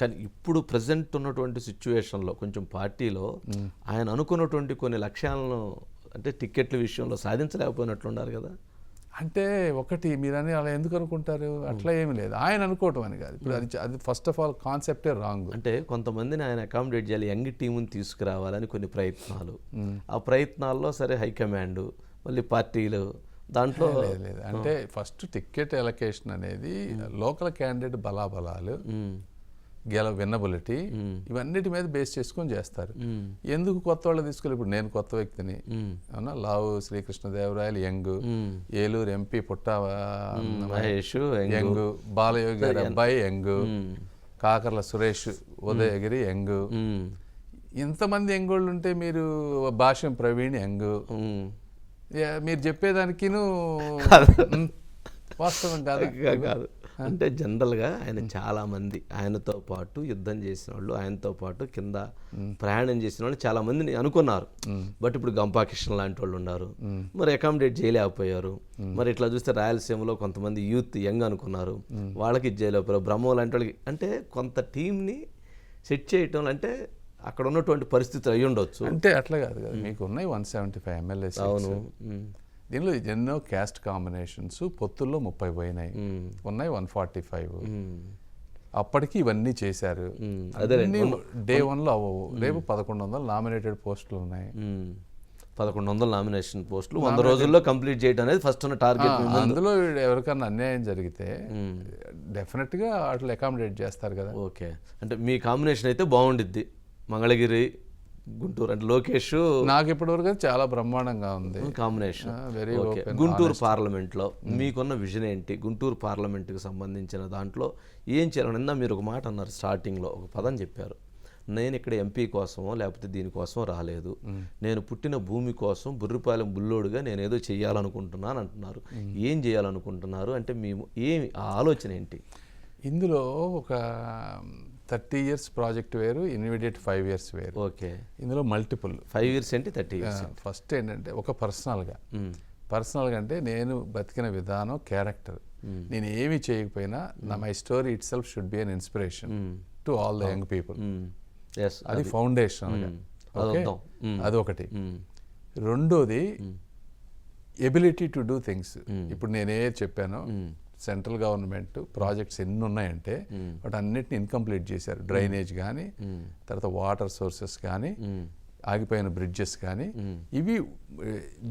కానీ ఇప్పుడు ప్రజెంట్ ఉన్నటువంటి సిచ్యువేషన్లో కొంచెం పార్టీలో ఆయన అనుకున్నటువంటి కొన్ని లక్ష్యాలను అంటే టిక్కెట్ల విషయంలో సాధించలేకపోయినట్లున్నారు కదా? అంటే ఒకటి మీరని అలా ఎందుకు అనుకుంటారు? అట్లా ఏమి లేదు. ఆయన అనుకోవటం అని కాదు. ఇప్పుడు అది అది ఫస్ట్ ఆఫ్ ఆల్ కాన్సెప్టే రాంగ్ అంటే కొంతమందిని ఆయన అకామిడేట్ చేయాలి యంగ్ టీముని తీసుకురావాలని కొన్ని ప్రయత్నాలు. ఆ ప్రయత్నాల్లో సరే హైకమాండ్ మళ్ళీ పార్టీలు దాంట్లో లేదు అంటే ఫస్ట్ టికెట్ ఎలకేషన్ అనేది లోకల్ క్యాండిడేట్ బలాబలాలు. గెల విన్నబిలిటీ ఇవన్నిటి మీద బేస్ చేసుకొని చేస్తారు. ఎందుకు కొత్త వాళ్ళు తీసుకెళ్ళి ఇప్పుడు నేను కొత్త వ్యక్తిని? అవునా? Lavu Srikrishnadevarayalu young Eluru MP Putta Mahesh young. Young Balayogi గారి అబ్బాయి యంగ్. కాకర్ల సురేష్ ఉదయగిరి యంగ్. ఇంతమంది యంగోళ్ళు ఉంటే మీరు భాష్యం ప్రవీణ్ యంగ్. మీరు చెప్పేదానికిను ఉమ్, వాస్తవం కాదు. కాదు. అంటే జనరల్గా ఆయన చాలా మంది ఆయనతో పాటు యుద్ధం చేసిన వాళ్ళు ఆయనతో పాటు కింద ప్రయాణం చేసిన వాళ్ళు చాలా మందిని అనుకున్నారు బట్ ఇప్పుడు గంపాకృష్ణ లాంటి వాళ్ళు ఉన్నారు. మరి అకామిడేట్ చేయలేకపోయారు మరి ఇట్లా చూస్తే రాయలసీమలో కొంతమంది యూత్ యంగ్ అనుకున్నారు. వాళ్ళకి చేయలేకపోయారు బ్రహ్మం లాంటి వాళ్ళకి అంటే కొంత టీంని సెట్ చేయటం అంటే అక్కడ ఉన్నటువంటి పరిస్థితులు అయి ఉండొచ్చు అంటే అట్లా కాదు కదా. మీకు ఉన్నాయి వన్ సెవెంటీ ఫైవ్ ఎమ్మెల్యే అవును. దీనిలో ఎన్నో క్యాస్ట్ కాంబినేషన్స్ పొత్తుల్లో ముప్పై పోయినాయి. ఉన్నాయి వన్ ఫార్టీ ఫైవ్. అప్పటికి ఇవన్నీ చేశారు. డే వన్లో అవ్వవు. రేపు పదకొండు వందలు నామినేటెడ్ పోస్టులు ఉన్నాయి. పదకొండు వందల నామినేషన్ పోస్టులు వంద రోజుల్లో కంప్లీట్ చేయడం అనేది ఫస్ట్ ఉన్న టార్గెట్ అందులో ఎవరికన్నా అన్యాయం జరిగితే డెఫినెట్గా అట్లా అకామిడేట్ చేస్తారు కదా. ఓకే. అంటే మీ కాంబినేషన్ అయితే బాగుండిద్ది. మంగళగిరి గుంటూరు అంటే లోకేష్. నాకు ఇప్పటివరకు చాలా బ్రహ్మాండంగా ఉంది. కాంబినేషన్ వెరీ ఓకే గుంటూరు పార్లమెంట్లో మీకున్న విజన్ ఏంటి? గుంటూరు పార్లమెంట్కి సంబంధించిన దాంట్లో ఏం చేయాలని నిన్న మీరు ఒక మాట అన్నారు స్టార్టింగ్లో ఒక పదం చెప్పారు. నేను ఇక్కడ ఎంపీ కోసమో లేకపోతే దీనికోసం రాలేదు. నేను పుట్టిన భూమి కోసం బుర్రిపాలెం బుల్లోడుగా నేను ఏదో చేయాలనుకుంటున్నాను అంటున్నారు. ఏం చేయాలనుకుంటున్నారు? అంటే మేము ఏమి ఆ ఆలోచన ఏంటి? ఇందులో ఒక థర్టీ ఇయర్స్ ప్రాజెక్ట్ వేరు ఇన్విడియట్ ఫైవ్ ఇయర్స్ వేరు. ఓకే. ఇందులో మల్టిపుల్. ఫైవ్ ఇయర్స్ ఏంటి థర్టీ ఇయర్స్ ఫస్ట్ ఏంటంటే ఒక పర్సనల్గా. పర్సనల్గా అంటే నేను బతికిన విధానం క్యారెక్టర్. నేను ఏమి చేయకపోయినా నా my story itself should be an inspiration to all the young people. అది ఫౌండేషన్ అదొద్దాం. అదొకటి. రెండోది ఎబిలిటీ టు డూ థింగ్స్. ఇప్పుడు నేనే చెప్పానో. సెంట్రల్ గవర్నమెంట్ ప్రాజెక్ట్స్ ఎన్ని ఉన్నాయంటే వాటి అన్నిటిని ఇన్కంప్లీట్ చేశారు. డ్రైనేజ్ కానీ తర్వాత వాటర్ సోర్సెస్ కానీ ఆగిపోయిన బ్రిడ్జెస్ కానీ ఇవి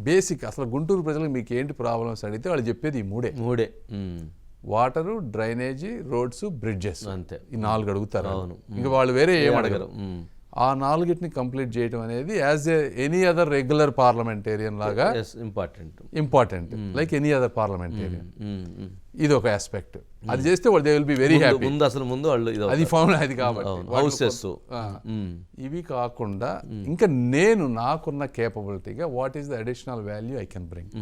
బేసిక్ అసలు గుంటూరు ప్రజలకు మీకు ఏంటి ప్రాబ్లమ్స్ అడిగితే వాళ్ళు చెప్పేది ఈ మూడే. మూడే. వాటరు డ్రైనేజీ రోడ్స్ బ్రిడ్జెస్ అంతే. ఈ నాలుగు అడుగుతారు. ఇంకా వాళ్ళు వేరే ఏం అడగరు. ఆ నాలుగిటిని కంప్లీట్ చేయడం అనేది as a any other regular parliamentarian లాగా important. Important like any other parliamentarian ఇది ఒక ఆస్పెక్ట్ అది చేస్తే వాళ్ళు they will be very happy ముందు అసలు ముందు వాళ్ళు ఇది అది ఫౌండ్ అది కాబట్టి. హౌసెస్ ఆ, ఇవి కాకుండా ఇంకా నేను నాకున్న కేపబిలిటీగా what is the additional value I can bring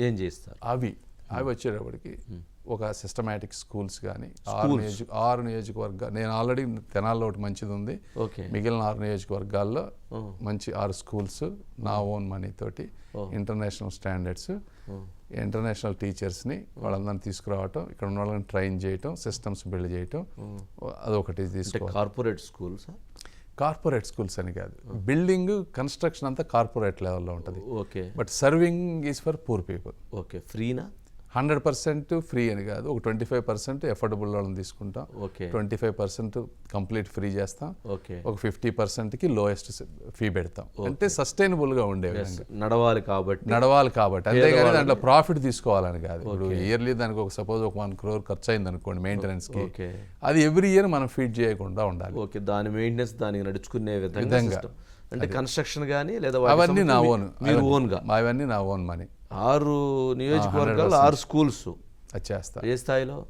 ఏం చేస్తారు? అవి అవి వచ్చేటప్పటికి ఒక సిస్టమేటిక్ స్కూల్స్ కానీ ఆరు నియోజక ఆరు నియోజకవర్గ నేను ఆల్రెడీ తెనాల్లో ఒకటి మంచిది ఉంది ఓకే. మిగిలిన ఆరు నియోజకవర్గాల్లో మంచి ఆరు స్కూల్స్ నా ఓన్ మనీ తోటి ఇంటర్నేషనల్ స్టాండర్డ్స్ ఇంటర్నేషనల్ టీచర్స్ని వాళ్ళందరిని తీసుకురావటం ఇక్కడ ఉన్న వాళ్ళని ట్రైన్ చేయటం సిస్టమ్స్ బిల్డ్ చేయటం అదొకటి తీసుకో కార్పొరేట్ స్కూల్స్ కార్పొరేట్ స్కూల్స్ అని కాదు. బిల్డింగ్ కన్స్ట్రక్షన్ అంతా కార్పొరేట్ లెవెల్లో ఉంటుంది. Okay. But serving is for poor people okay. ఫ్రీనా hundred percent free అని కాదు. ఒక ట్వంటీ ఫైవ్ పర్సెంట్ ఎఫోర్డబుల్ వాళ్ళని తీసుకుంటాం. Okay. Twenty five percent complete free చేస్తాం. ఓకే. ఒక ఫిఫ్టీ పర్సెంట్కి లోయెస్ట్ ఫీ పెడతాం. అంటే సస్టైనబుల్గా ఉండే నడవాలి కాబట్టి. నడవాలి కాబట్టి. అంతేగాని దాంట్లో ప్రాఫిట్ తీసుకోవాలని కాదు. ఇప్పుడు ఇయర్లీ దానికి ఒక సపోజ్ ఒక వన్ క్రోర్ ఖర్చు అయింది అనుకోండి మెయింటెనెన్స్కి. ఓకే. అది ఎవ్రీ ఇయర్ మనం ఫీడ్ చేయకుండా ఉండాలి. ఓకే. దాని మెయింటెనెన్స్ దానికి నడుచుకునే విధంగా. అంటే కన్స్ట్రక్షన్ కానీ లేదా అవన్నీ నా ఓన్. మీరు ఓన్గా. అవన్నీ నా ఓన్ మనీ. ఆరు నియోజకవర్గాలు ఆరు స్కూల్స్ అది చేస్తా. ఏ స్థాయిలో?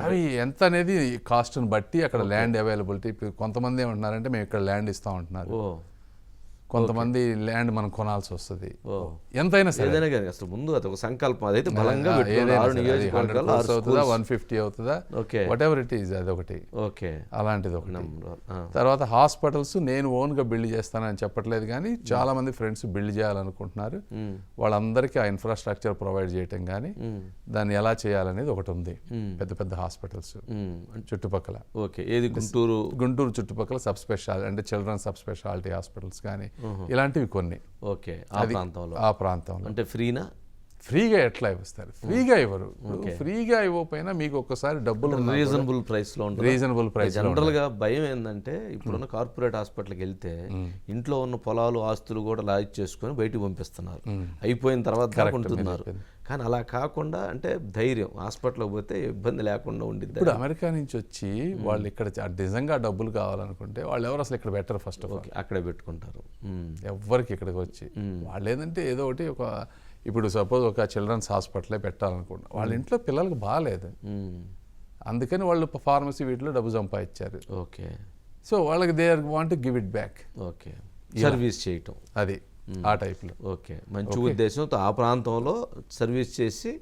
అవి ఎంత అనేది కాస్ట్ని బట్టి అక్కడ ల్యాండ్ అవైలబిలిటీ కొంతమంది ఏమంటున్నారంటే మేము ఇక్కడ ల్యాండ్ ఇస్తాం అంటున్నారు. కొంతమంది ల్యాండ్ మనం కొనాల్సి వస్తుంది. ఎంతైనా సరే. ఏదైనా కానీ అసలు ముందు అది ఒక సంకల్పం అదైతే బలంగా ఆ, పెట్టుకోవాలి. ఏదైనా ఆరు సరే, అది 100 నియోజకవర్గాలు ఆరు crores అవుతుందా. వన్ ఫిఫ్టీ అవుతుందా? Okay. Whatever it is అది ఒకటి. ఓకే. అలాంటిది ఒకటి. తర్వాత హాస్పిటల్స్ నేను ఓన్గా బిల్డ్ చేస్తానని చెప్పట్లేదు కానీ చాలా మంది ఫ్రెండ్స్ బిల్డ్ చేయాలనుకుంటున్నారు. మ్మ్. వాళ్ళందరికీ ఆ ఇన్ఫ్రాస్ట్రక్చర్ ప్రొవైడ్ చేయటం కానీ మ్మ్. దాన్ని ఎలా చేయాలనేది ఒకటి ఉంది. పెద్ద పెద్ద హాస్పిటల్స్. చుట్టుపక్కల. ఓకే. ఏది? గుంటూరు? గుంటూరు చుట్టుపక్కల సబ్ స్పెషాలిటీ అంటే చిల్డ్రన్ సబ్ స్పెషాలిటీ హాస్పిటల్స్ కానీ ఇలాంటివి కొన్ని. ఓకే ఆ ప్రాంతంలో. ఆ ప్రాంతంలో. అంటే ఫ్రీనా? ఫ్రీగా ఎట్లా ఇస్తారు ఫ్రీగా ఇవ్వరు. ఫ్రీగా ఇవ్వకపోయినా మీకు ఒక్కసారి డబ్బులు రీజనబుల్ ప్రైస్లో ఉంటుంది? రీజనబుల్ ప్రైస్ జనరల్గా భయం ఏంటంటే ఇప్పుడున్న కార్పొరేట్ హాస్పిటల్కి వెళ్తే ఇంట్లో ఉన్న పొలాలు ఆస్తులు కూడా లాజ్ చేసుకొని బయటికి పంపిస్తున్నారు. అయిపోయిన తర్వాత ఉంటున్నారు. కానీ అలా కాకుండా అంటే ధైర్యం హాస్పిటల్కి పోతే ఇబ్బంది లేకుండా ఉండిద్ది. ఇప్పుడు అమెరికా నుంచి వచ్చి వాళ్ళు ఇక్కడ నిజంగా డబ్బులు కావాలనుకుంటే వాళ్ళు ఎవరు అసలు ఇక్కడ బెటర్ ఫస్ట్ ఓకే, అక్కడే పెట్టుకుంటారు. మ్మ్. ఎవ్వరికి ఇక్కడికి వచ్చి. వాళ్ళు ఏంటంటే ఏదో ఒకటి ఒక ఇప్పుడు సపోజ్ ఒక చిల్డ్రన్స్ హాస్పిటలే పెట్టాలనుకుంటా వాళ్ళ ఇంట్లో పిల్లలకు బాగాలేదు. అందుకని వాళ్ళు ఫార్మసీ వీటిలో డబ్బు సంపాదించారు. ఓకే. సో వాళ్ళకి they are want give it back okay. Service చేయటం. అది. ఆ టైప్లో. ఓకే. మంచి ఉద్దేశంతో ఆ ప్రాంతంలో సర్వీస్ చేసి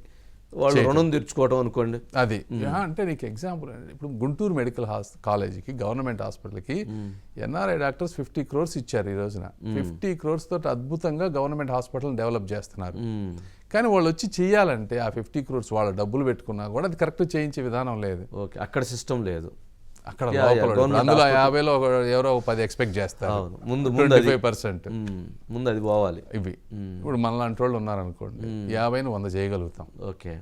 వాళ్ళు రుణం తీర్చుకోవడం అనుకోండి. అది. అంటే నీకు ఎగ్జాంపుల్ ఇప్పుడు గుంటూరు మెడికల్ హాస్ కాలేజీకి గవర్నమెంట్ హాస్పిటల్కి ఎన్ఆర్ఐ డాక్టర్స్ ఫిఫ్టీ క్రోర్స్ ఇచ్చారు ఈ రోజున. ఫిఫ్టీ క్రోర్స్ తోటి అద్భుతంగా గవర్నమెంట్ హాస్పిటల్ డెవలప్ చేస్తున్నారు. కానీ వాళ్ళు వచ్చి చేయాలంటే ఆ ఫిఫ్టీ క్రోర్స్ వాళ్ళ డబ్బులు పెట్టుకున్నా కూడా అది కరెక్ట్ చేయించే విధానం లేదు. ఓకే. అక్కడ సిస్టమ్ లేదు. అక్కడ అందులో యాభైలో ఒక ఎవరో పది ఎక్స్పెక్ట్ చేస్తారు. ముందు ఫైవ్ పర్సెంట్. ముందు అది పోవాలి. ఇవి. ఇప్పుడు మనలాంటి వాళ్ళు ఉన్నారనుకోండి యాభైని వంద చేయగలుగుతాం. ఓకే.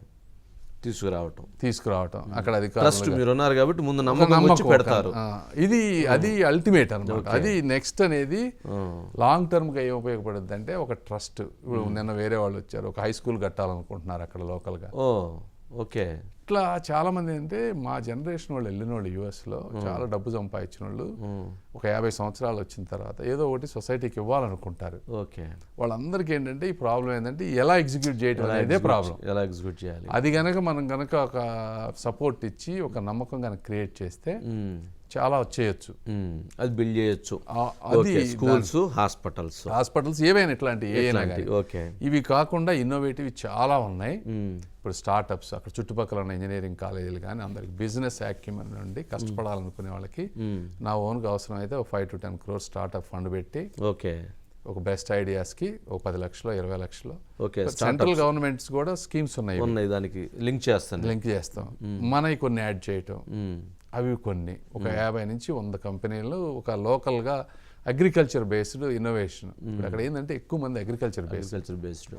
తీసుకురావటం. తీసుకురావటం అక్కడ అది ట్రస్ట్ మీరు ఉన్నారు కాబట్టి ముందు నమ్మకం వచ్చి పెడతారు. ఇది అది అల్టిమేట్ అన్నమాట. అది నెక్స్ట్ అనేది. లాంగ్ టర్మ్గా ఏం ఉపయోగపడుద్ది అంటే ఒక ట్రస్ట్ ఇప్పుడు నిన్న వేరే వాళ్ళు వచ్చారు ఒక హై స్కూల్ కట్టాలనుకుంటున్నారు అక్కడ లోకల్గా. ఓకే. ఇట్లా చాలా మంది అంటే మా జనరేషన్ వాళ్ళు వెళ్ళిన వాళ్ళు యుఎస్లో చాలా డబ్బు సంపాదించిన వాళ్ళు ఒక యాభై సంవత్సరాలు వచ్చిన తర్వాత ఏదో ఒకటి సొసైటీకి ఇవ్వాలనుకుంటారు. ఓకే. వాళ్ళందరికీ ఏంటంటే ఈ ప్రాబ్లం ఏంటంటే ఎలా ఎగ్జిక్యూట్ చేయడం అనేదే ప్రాబ్లం ఎలా ఎగ్జిక్యూట్ చేయాలి? అది గనక మనం గనక ఒక సపోర్ట్ ఇచ్చి ఒక నమ్మకం గనక క్రియేట్ చేస్తే. చాలా చేయొచ్చు మ్మ్. అది బిల్డ్ చేయొచ్చు. అది స్కూల్స్ హాస్పిటల్స్. హాస్పిటల్స్ ఏవైనా ఇట్లాంటి ఓకే. ఇవి కాకుండా ఇన్నోవేటివ్ చాలా ఉన్నాయి. ఇప్పుడు స్టార్టప్స్ అక్కడ చుట్టుపక్కల ఉన్న ఇంజనీరింగ్ కాలేజీలు కానీ అందరికి బిజినెస్ యాక్యుమన్ నుండి కష్టపడాలనుకునే వాళ్ళకి. నా ఓన్గా అవసరం అయితే ఒక five to ten crores startup fund పెట్టి ఓకే. ఒక బెస్ట్ ఐడియాస్కి ఒక పది లక్షలు ఇరవై లక్షలు. ఓకే సెంట్రల్ గవర్నమెంట్స్ కూడా స్కీమ్స్ ఉన్నాయి. ఉన్నాయి దానికి లింక్ చేస్తాను. లింక్ చేస్తాం. మనవి కొన్ని యాడ్ చేయటం. అవి కొన్ని. ఒక యాభై నుంచి వంద కంపెనీలు ఒక లోకల్గా అగ్రికల్చర్ బేస్డ్ ఇన్నోవేషన్. అక్కడ ఏంటంటే ఎక్కువ మంది అగ్రికల్చర్ బేస్డ్. Agriculture based.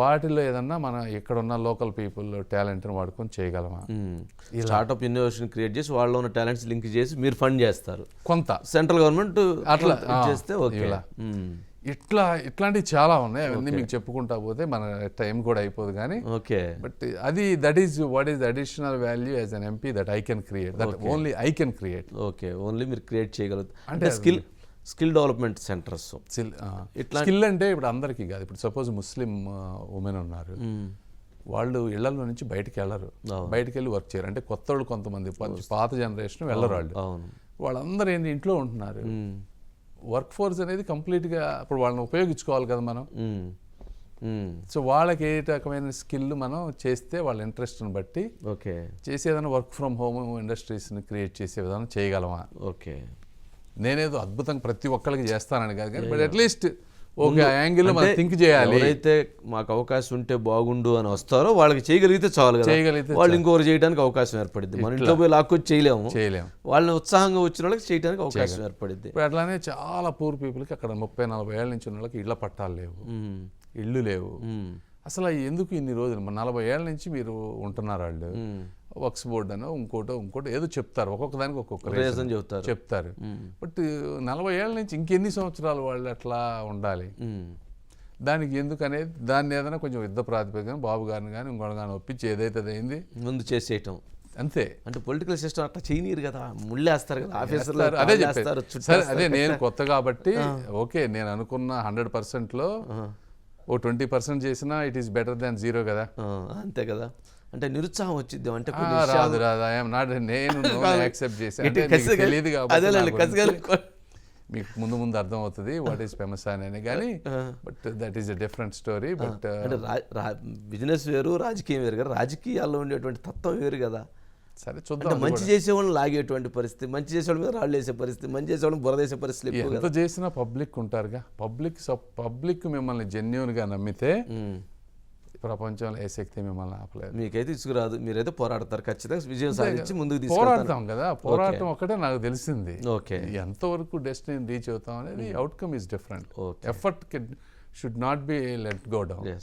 వాటిలో ఏదన్నా మన ఇక్కడ ఉన్న లోకల్ పీపుల్ టాలెంట్ని వాడుకొని చేయగలమా? స్టార్ట్అప్ ఇన్నోవేషన్ క్రియేట్ చేసి వాళ్ళలో ఉన్న టాలెంట్స్ లింక్ చేసి మీరు ఫండ్ చేస్తారు. కొంత. సెంట్రల్ గవర్నమెంట్ అట్లా, చేస్తే ఓకే. ఇట్లా ఇట్లాంటివి చాలా ఉన్నాయి. అవన్నీ మీకు చెప్పుకుంటా పోతే మన టైం కూడా అయిపోదు కానీ ఓకే. బట్ అది that is what is additional value as an MP that I can create that only I can create okay. Only మీరు క్రియేట్ చేయగలుగుతారు అంటే skill skill development centres. Skill అంటే ఇప్పుడు అందరికీ కాదు. ఇప్పుడు సపోజ్ ముస్లిం ఉమెన్ ఉన్నారు. వాళ్ళు ఇళ్ళలో నుంచి బయటికి వెళ్ళరు. బయటికి వెళ్ళి వర్క్ చేయరు. అంటే కొత్త వాళ్ళు కొంతమంది పాత జనరేషన్ వెళ్ళరు వాళ్ళు. వాళ్ళందరూ ఏంటి ఇంట్లో ఉంటున్నారు. వర్క్ ఫోర్స్ అనేది కంప్లీట్గా ఇప్పుడు వాళ్ళని ఉపయోగించుకోవాలి కదా మనం. సో వాళ్ళకి ఏ రకమైన స్కిల్ మనం చేస్తే వాళ్ళ ఇంట్రెస్ట్ని బట్టి ఓకే. చేసి ఏదైనా వర్క్ ఫ్రమ్ హోమ్ ఇండస్ట్రీస్ని క్రియేట్ చేసే విధానం చేయగలమా? ఓకే. నేనేదో అద్భుతంగా ప్రతి ఒక్కరికి చేస్తానని కాదు కానీ బట్ అట్లీస్ట్ యాంగిల్లో మనం అంటే థింక్ చేయాలి. ఎవరైతే మాకు అవకాశం ఉంటే బాగుండు అని వస్తారో వాళ్ళకి చేయగలిగితే చాలు కదా. చేయగలిగితే వాళ్ళు ఇంకొకరు చేయడానికి అవకాశం ఏర్పడింది మన ఇంట్లో. పోయి లాక్కొచ్చి చేయలేము. చేయలేం వాళ్ళని ఉత్సాహంగా వచ్చిన వాళ్ళకి చేయడానికి అవకాశం ఏర్పడింది ఇప్పుడు అట్లానే చాలా పూర్ పీపుల్కి అక్కడ ముప్పై నలభై ఏళ్ళ నుంచి ఉన్న వాళ్ళకి ఇళ్ళ పట్టాలు లేవు. ఇళ్ళు లేవు. అసలు ఎందుకు ఇన్ని రోజులు? నలభై ఏళ్ళ నుంచి మీరు ఉంటున్నారు వాళ్ళు. మ్మ్. వర్క్స్ బోర్డ్ అనో ఇంకోటో ఇంకోటో ఏదో చెప్తారు. ఒక్కొక్క దానికి ఒక్కొక్క రీజన్ చెప్తారు. మ్మ్. బట్ నలభై ఏళ్ళ నుంచి ఇంకెన్ని సంవత్సరాలు వాళ్ళు అట్లా ఉండాలి. దానికి ఎందుకు అనేది దాన్ని ఏదైనా కొంచెం యుద్ధ ప్రాతిపదికన బాబు గారిని కానీ ఇంకోటి కానీ ఒప్పించి ఏదైతే అయింది ముందు చేసేయటం. అంతే. అంటే పొలిటికల్ సిస్టమ్ అట్లా చేయనీరు కదా. ముళ్ళేస్తారు కదా ఆఫీసర్లు. అదే చెప్పారు సరే అదే నేను కొత్త కాబట్టి. ఓకే నేను అనుకున్న హండ్రెడ్ పర్సెంట్లో ఓ ట్వంటీ పర్సెంట్ చేసినా it is better than zero కదా. అంతే కదా. అంటే నిరుత్సాహం వచ్చిద్దాం అంటే రాదు రాదు. ఐఎమ్ నాట్ నేను యాక్సెప్ట్ చేశాను తెలియదు కాబట్టి. మీకు ముందు ముందు అర్థం అవుతుంది వాట్ ఈస్ పెమసాని అని కానీ but that is a different story but అంటే బిజినెస్ వేరు రాజకీయం వేరు కదా రాజకీయాల్లో ఉండేటువంటి తత్వం వేరు కదా. సరే చూద్దాం మంచి చేసేవాళ్ళని లాగేటువంటి పరిస్థితి మంచి చేసేవాళ్ళ మీద రాళ్ళు వేసే పరిస్థితి మంచి చేసేవాళ్ళని బురదేసే పరిస్థితులు ఎక్కువ ఎంత చేసినా పబ్లిక్ ఉంటారుగా. పబ్లిక్ పబ్లిక్ మిమ్మల్ని genuine గా నమ్మితే. ప్రపంచంలో ఏ శక్తి మిమ్మల్ని ఆపలేదు. మీకైతే ఇసుకురాదు మీరైతే పోరాడతారు. ఖచ్చితంగా విజయం సాధించి ముందుకు పోరాడతాం కదా. పోరాటం ఒకటే నాకు తెలిసింది. ఓకే. ఎంతవరకు డెస్టినీ రీచ్ అవుతాం అనేది outcome is different. Effort should not be let go down.